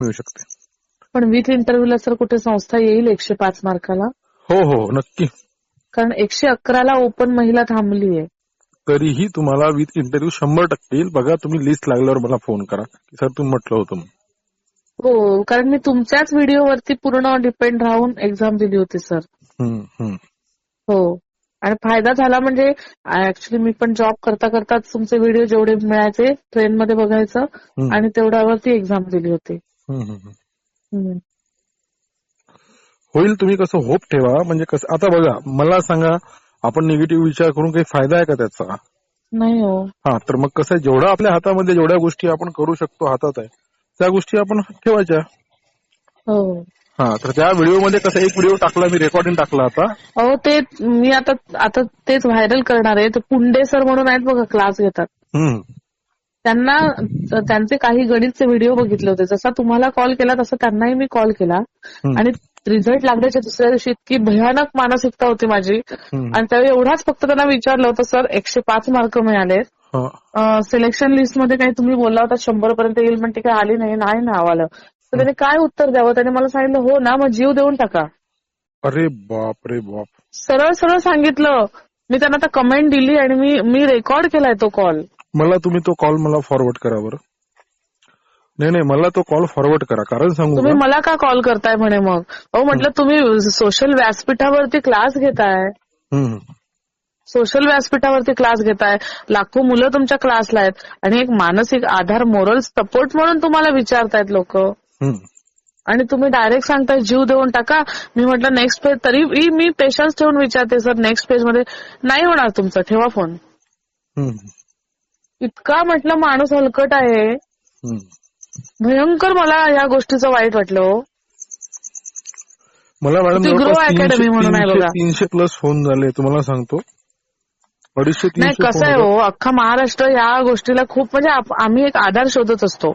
मिळू शकते. पण विथ इंटरव्ह्यूला सर कुठे संस्था येईल एकशे पाच मार्काला? हो हो नक्की. कारण एकशे अकराला ओपन महिला थांबली आहे. तरीही तुम्हाला विथ इंटरव्ह्यू शंभर टक्के येईल. बघा तुम्ही लिस्ट लागल्यावर मला फोन करा. सर तुम्ही म्हटलं होतं. हो कारण मी तुमच्याच व्हिडिओवरती पूर्ण डिपेंड राहून एक्झाम दिली होती सर. हो. आणि फायदा झाला म्हणजे ऍक्च्युली मी पण जॉब करता करताच तुमचे व्हिडिओ जेवढे मिळायचे ट्रेन मध्ये बघायचं. आणि तेवढ्यावरती एक्झाम दिली होती. होईल तुम्ही कसं होप ठेवा म्हणजे कसं आता बघा मला सांगा आपण निगेटिव्ह विचार करून काही फायदा आहे का त्याचा? नाही हो. हा तर मग कसं जेवढं आपल्या हातामध्ये जेवढ्या गोष्टी आपण करू शकतो हातात आहे त्या गोष्टी आपण ठेवायच्या. हो. हा तर त्या व्हिडिओमध्ये कसं एक व्हिडिओ टाकला मी रेकॉर्डिंग टाकला आता. अहो ते मी आता आता तेच व्हायरल करणार आहे ते पुंडे सर म्हणून आहेत बघा क्लास घेतात. त्यांना त्यांचे काही गणितचे व्हिडिओ बघितले होते. जसा तुम्हाला कॉल केला तसा त्यांनाही मी कॉल. केला आणि रिझल्ट लागण्याच्या दुसऱ्या दिवशी इतकी भयानक मानसिकता होती माझी. आणि त्यावेळी एवढाच फक्त त्यांना विचारलं होतं सर एकशे पाच मार्क मिळाले हा, सिलेक्शन लिस्टमध्ये काही तुम्ही बोलला होता शंभर पर्यंत येईल पण ते काही आली नाही नाही नाव आलं तर त्याने काय उत्तर द्यावं? त्याने मला सांगितलं हो ना मग जीव देऊन टाका. अरे बाप रे बाप. सरळ सरळ सांगितलं. मी त्यांना आता कमेंट दिली आणि मी मी रेकॉर्ड केलाय तो कॉल मला तुम्ही तो कॉल मला फॉरवर्ड करा बरं. नाही नाही मला तो कॉल फॉरवर्ड करा कारण सांगू तुम्ही? मला का कॉल करताय म्हणे मग? अहो म्हटलं तुम्ही सोशल व्यासपीठावरती क्लास घेताय. सोशल व्यासपीठावरती क्लास घेताय. लाखो मुलं तुमच्या क्लासला आहेत. आणि एक मानसिक आधार मोरल सपोर्ट म्हणून तुम्हाला विचारतायत लोक. आणि तुम्ही डायरेक्ट सांगताय जीव देऊन टाका. मी म्हटलं नेक्स्ट पेज तरी मी पेशन्स ठेवून विचारते सर नेक्स्ट पेजमध्ये नाही होणार तुमचं. ठेवा फोन इतका म्हटलं माणूस हलकट आहे. भयंकर मला या गोष्टीचं वाईट वाटलं हो. मला मॅडम Academy तीनशे- म्हणून आहे बघा. तीनशे प्लस फोन झाले तुम्हाला सांगतो. अडीचशे नाही कसं आहे हो अख्खा महाराष्ट्र या गोष्टीला खूप म्हणजे आम्ही एक आधार शोधत असतो.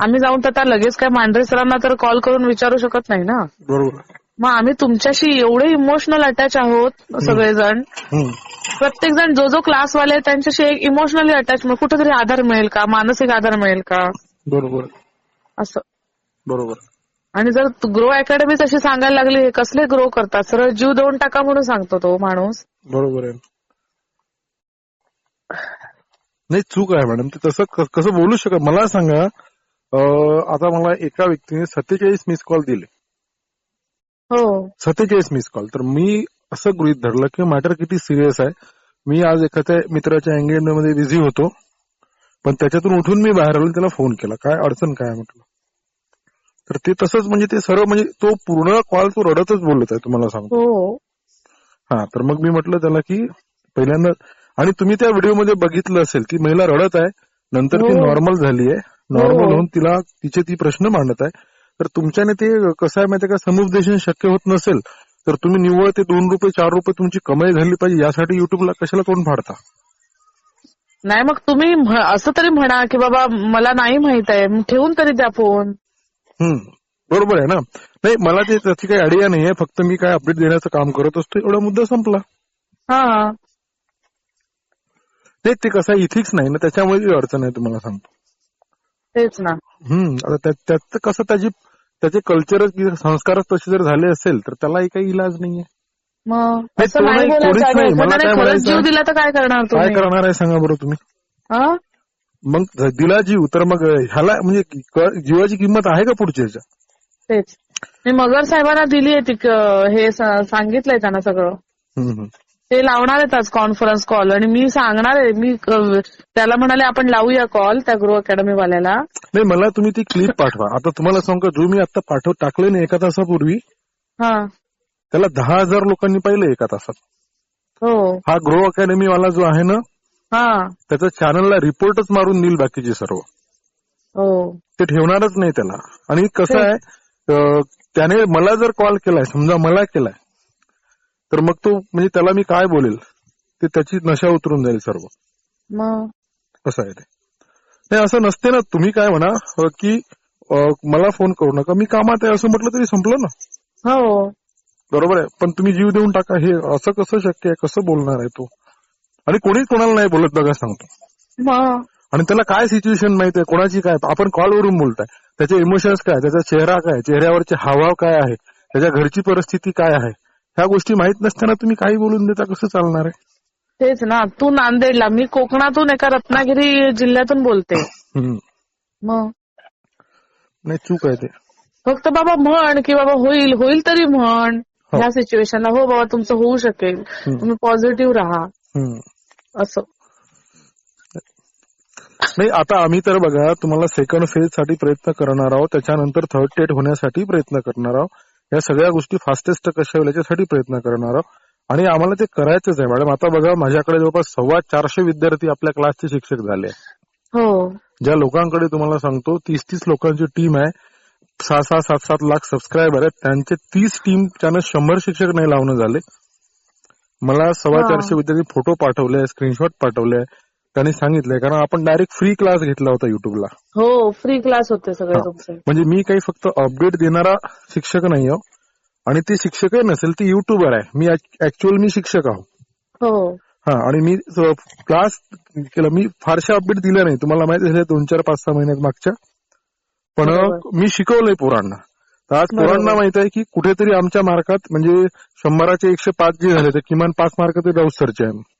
आम्ही जाऊन तर लगेच काय मांढरे सरांना तर कॉल करून विचारू शकत नाही ना. बरोबर. मग आम्ही तुमच्याशी एवढे इमोशनल अटॅच आहोत सगळेजण. प्रत्येक जण जो जो क्लासवाले आहेत त्यांच्याशी एक इमोशनली अटॅच कुठेतरी आधार मिळेल का? मानसिक आधार मिळेल का? बरोबर. असं. बरोबर. आणि जर ग्रो अकॅडमी तशी सांगायला लागली हे कसले ग्रो करतात? सरळ जीव देऊन टाका म्हणून सांगतो तो माणूस. बरोबर आहे. नाही चूक आहे मॅडम. ते तसं कसं बोलू शकत? मला सांगा आता मला एका व्यक्तीने सत्तेचाळीस मिस कॉल दिले. सत्तेचाळीस मिस कॉल तर मी असं गृहित धरलं की मॅटर किती सिरियस आहे. मी आज एखाद्या मित्राच्या एंगेजमेंटमध्ये बिझी होतो. पण त्याच्यातून उठून मी बाहेर आलो त्याला फोन केला. काय अडचण काय म्हटलं? तर ते तसंच म्हणजे ते सर्व म्हणजे तो पूर्ण कॉल तो रडतच बोलत आहे तुम्हाला सांगतो. हो. हा तर मग मी म्हटलं त्याला की पहिल्यांदा आणि तुम्ही त्या व्हिडिओमध्ये बघितलं असेल ती महिला रडत आहे नंतर ती हो. नॉर्मल झाली आहे नॉर्मल हो. होऊन तिला तिचे ती प्रश्न मांडत आहे. तर तुमच्याने ते कसं आहे माहितीये का? समुपदेशन शक्य होत नसेल तर तुम्ही निव्वळ ते दोन रुपये चार रुपये तुमची कमाई झाली पाहिजे यासाठी युट्यूबला कशाला तोंड फाडता? नाही मग तुम्ही म्ह- असं तरी म्हणा की बाबा मला नाही माहीत आहे ठेवून तरी द्या फोन. बरोबर आहे ना? नाही मला ते त्याची काही आयडिया नाहीये फक्त मी काय अपडेट देण्याचं काम करत असतो एवढा मुद्दा संपला. हा. नाही ते कसं इथिक्स नाही ना त्याच्यामुळे अडचण आहे तुम्हाला सांगतो. तेच ना. हम्म आता त्या- त्याचं कसं त्याची त्याचे कल्चरच संस्कारच तसे जर झाले असेल तर त्यालाही काही इलाज नाहीये. मग असं नाही बोलायचं काय खरंच म्हणायचं? जीव दिला तर काय करणार काय करणार आहे सांगा बरं तुम्ही? हा? मग दिला जीव तर मग ह्याला म्हणजे जीवाची किंमत आहे का पुढच्या ह्याच्या तेच. मी मगर साहेबांना दिली आहे ती क- हे सांगितलंय त्यांना सगळं. ते लावणार आहेत आज कॉन्फरन्स कॉल आणि मी सांगणार आहे मी त्याला म्हणाले आपण लावूया कॉल त्या गृह अकॅडमी वाल्याला. नाही मला तुम्ही ती क्लिप पाठवा. आता तुम्हाला सांगू का जो मी आता पाठव टाकले ना एका तासापूर्वी हा. त्याला दहा हजार लोकांनी पाहिलं एका तासात. हो. हा ग्रो अकॅडमी वाला जो आहे ना हा. त्याच्या चॅनलला रिपोर्टच मारून देईल बाकीचे सर्व. हो. ते ठेवणारच नाही त्याला. आणि कसं आहे त्याने मला जर कॉल केलाय समजा मला केलाय तर मग तो म्हणजे त्याला मी काय बोलेल? ते त्याची नशा उतरून जाईल सर्व. कसं आहे ते. नाही असं नसते ना. तुम्ही काय म्हणा की मला फोन करू नका. मी कामात आहे असं म्हटलं तरी संपलं ना. हो. बरोबर आहे. पण तुम्ही जीव देऊन टाका. हे असं कसं शक्य आहे? कसं बोलणार आहे तो? आणि कोणीच कोणाला नाही बोलत बघा सांगतो. आणि त्याला काय सिच्युएशन माहिती आहे? कोणाची काय? आपण कॉलवरून बोलताय. त्याचे इमोशन्स काय? त्याचा चेहरा काय? चेहऱ्यावरचे हावभाव काय आहे? त्याच्या घरची परिस्थिती काय आहे? ह्या गोष्टी माहीत नसताना तुम्ही काही बोलून देता कसं चालणार आहे? तेच ना. तू नांदेडला मी कोकणातून एका रत्नागिरी जिल्ह्यातून बोलते. मग? नाही चूक आहे ते. फक्त बाबा म्हण की बाबा होईल होईल तरी म्हण. हो. ह्या सिच्युएशनला हो बाबा तुमचं होऊ शकेल. तुम्ही पॉझिटिव्ह राहा. असं. नाही आता आम्ही तर बघा तुम्हाला सेकंड फेजसाठी प्रयत्न करणार आहोत. त्याच्यानंतर थर्ड स्टेट होण्यासाठी प्रयत्न करणार आहोत. या सगळ्या गोष्टी फास्टेस्ट कशा होईल याच्यासाठी प्रयत्न करणार आहोत. आणि आम्हाला ते करायचंच आहे. मॅडम आता बघा माझ्याकडे जवळपास सव्वा चारशे विद्यार्थी आपल्या क्लासचे शिक्षक झाले. हो. ज्या लोकांकडे तुम्हाला सांगतो तीस तीस लोकांची टीम आहे. सहा सहा सात सात लाख सबस्क्रायबर आहेत. त्यांचे तीस टीमच्यानं शंभर शिक्षक नाही लावणं झाले. मला सव्वा. चारशे विद्यार्थी फोटो पाठवले स्क्रीनशॉट पाठवले. त्यांनी सांगितलंय कारण आपण डायरेक्ट फ्री क्लास घेतला होता युट्यूबला हो फ्री क्लास होते सगळे हा. तुमचे. म्हणजे मी काही फक्त अपडेट देणारा शिक्षक नाही आहो आणि ते शिक्षकही नसेल ते युट्यूबर आहे. मी ऍक्च्युअल मी शिक्षक आहो. हो. हा आणि मी क्लास केला मी फारशा अपडेट दिल्या नाही. तुम्हाला माहिती झालं दोन चार पाच सहा महिन्यात मागच्या. पण. मी शिकवलंय पोरांना. तर आज. पोरांना माहीत आहे की कुठेतरी आमच्या मार्कात म्हणजे शंभराचे एकशे पाच जे झाले तर किमान पाच मार्क ते ब्राउझरचे आहे. हा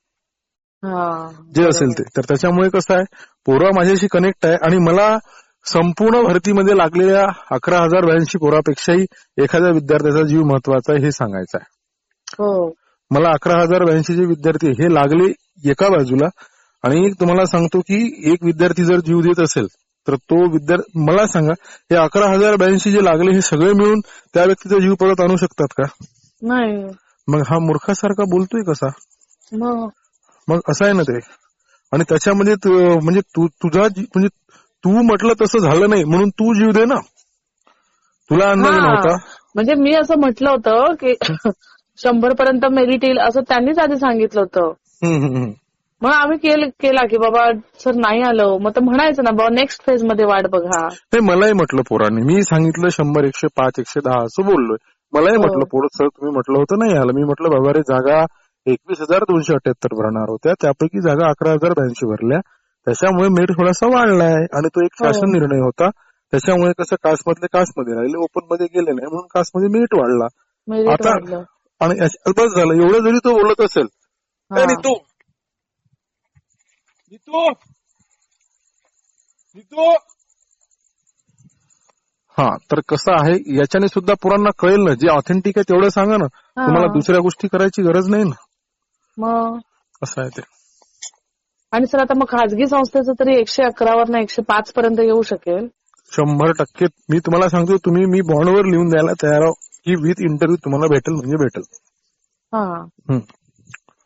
जे असेल ते. तर त्याच्यामुळे कसं आहे पोरं माझ्याशी कनेक्ट आहे आणि मला संपूर्ण भरतीमध्ये लागलेल्या अकरा हजार ब्याऐंशी पोरापेक्षाही एखाद्या विद्यार्थ्याचा जीव महत्त्वाचा आहे हे सांगायचं आहे. हो. मला अकरा हजार ब्याऐंशी जे विद्यार्थी हे लागले एका बाजूला आणि तुम्हाला सांगतो की एक विद्यार्थी जर जीव देत असेल तर तो विद्यार्थी मला सांगा हे अकरा हजार ब्याऐंशी जे लागले हे सगळे मिळून त्या व्यक्तीचा जीव परत आणू शकतात का? नाही. मग हा मूर्खासारखा बोलतोय कसा? मग असं आहे ना ते. आणि त्याच्यामध्ये तु- म्हणजे तू तुझा म्हणजे तू म्हटलं तसं झालं नाही म्हणून तू जीव दे ना. तुला अंदाज. नव्हता. म्हणजे मी असं म्हटलं होतं की शंभर पर्यंत मेरिट येईल असं त्यांनीच आधी सांगितलं होतं. मग आम्ही केल- केला की बाबा सर नाही आलं. मग तर म्हणायचं ना बाबा नेक्स्ट फेजमध्ये वाट बघा. नाही मलाही म्हटलं पोरांनी. मी सांगितलं शंभर एकशे पाच एकशे दहा असं बोललोय. मलाही हो. म्हटलं पोरं सर तुम्ही म्हटलं होतं नाही आलं. मी म्हटलं बाबा रे जागा एकवीस हजार दोनशे अठ्याहत्तर भरणार होत्या. त्यापैकी जागा अकरा हजार ब्याऐंशी भरल्या. त्याच्यामुळे मेट थोडासा वाढलाय आणि तो एक हो. शासन निर्णय होता. त्याच्यामुळे कसं कास्टमधले कास्टमध्ये राहिले ओपनमध्ये गेले नाही म्हणून कास्टमध्ये मेरिट वाढला. आता- आणि बस झालं. एवढं जरी तो बोलत असेल नीतू! नीतू! नीतू! हा तर कसं आहे याच्याने सुद्धा पोरांना कळेल ना. जे ऑथेंटिक आहे तेवढं सांगा ना. तुम्हाला दुसऱ्या गोष्टी करायची गरज नाही ना. मग? असं आहे ते. आणि सर आता मग खाजगी संस्थेचं तरी एकशे अकरावर ना एकशे पाच पर्यंत येऊ शकेल? शंभर टक्के. मी तुम्हाला सांगतो तुम्ही मी बॉन्डवर लिहून द्यायला तयार आहो. की विथ इंटरव्ह्यू तुम्हाला भेटेल म्हणजे भेटेल. हा.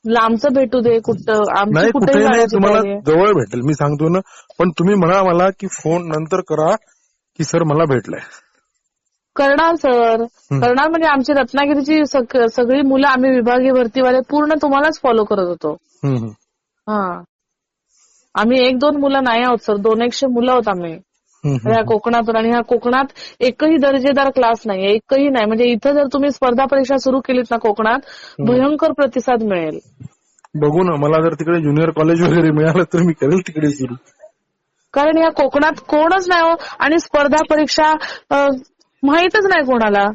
लांबचं भेटू दे कुठं? आमची नाही कुठे नाही तुम्हाला. जवळ भेटेल. मी सांगतो ना पण तुम्ही म्हणा मला की फोन नंतर करा की सर मला भेटलंय. करणार सर. करणार म्हणजे आमची रत्नागिरीची सग- सगळी मुलं आम्ही विभागीय भरतीवाले पूर्ण तुम्हालाच फॉलो करत होतो. हा. आम्ही एक दोन मुलं नाही आहोत सर. दोन एकशे मुलं आहोत आम्ही. ह्या कोकणातून आणि ह्या कोकणात एकही दर्जेदार क्लास नाही एकही नाही. म्हणजे इथं जर तुम्ही स्पर्धा परीक्षा सुरू केलीत ना कोकणात भयंकर प्रतिसाद मिळेल. बघू ना. मला जर तिकडे ज्युनियर कॉलेज वगैरे मिळालं तर मी करेल तिकडे सुरू. कारण या कोकणात कोणच नाही हो. आणि स्पर्धा परीक्षा माहीतच नाही कोणाला.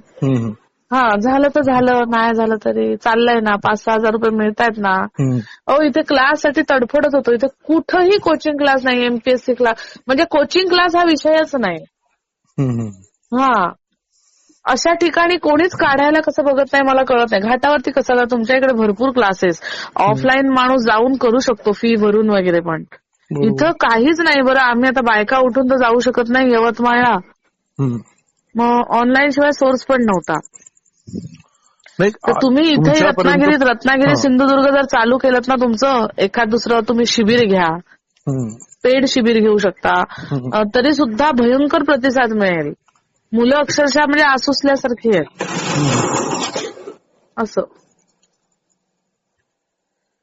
हा झालं तर झालं नाही झालं तरी चाललंय ना पाच सहा हजार रुपये मिळतायत ना. अहो इथे क्लाससाठी तडफडत होतो. इथे कुठंही कोचिंग क्लास नाही एमपीएससी क्लास म्हणजे कोचिंग क्लास हा विषयच नाही. हा. अशा ठिकाणी कोणीच काढायला कसं बघत नाही मला कळत नाही. घाटावरती कसं तुमच्या इकडे भरपूर क्लासेस ऑफलाईन माणूस जाऊन करू शकतो फी भरून वगैरे पण. इथं काहीच नाही बरं. आम्ही आता बायका उठून तर जाऊ शकत नाही यवतमाळला. मग ऑनलाईन शिवाय सोर्स पण नव्हता. तर तुम्ही इथे रत्नागिरीत रत्नागिरी. सिंधुदुर्ग जर चालू केलं ना तुमचं एखाद दुसरं तुम्ही शिबिर घ्या. पेड शिबिर घेऊ शकता. तरी सुद्धा भयंकर प्रतिसाद मिळेल. मुलं अक्षरशः म्हणजे आसुसल्यासारखी आहेत. असं.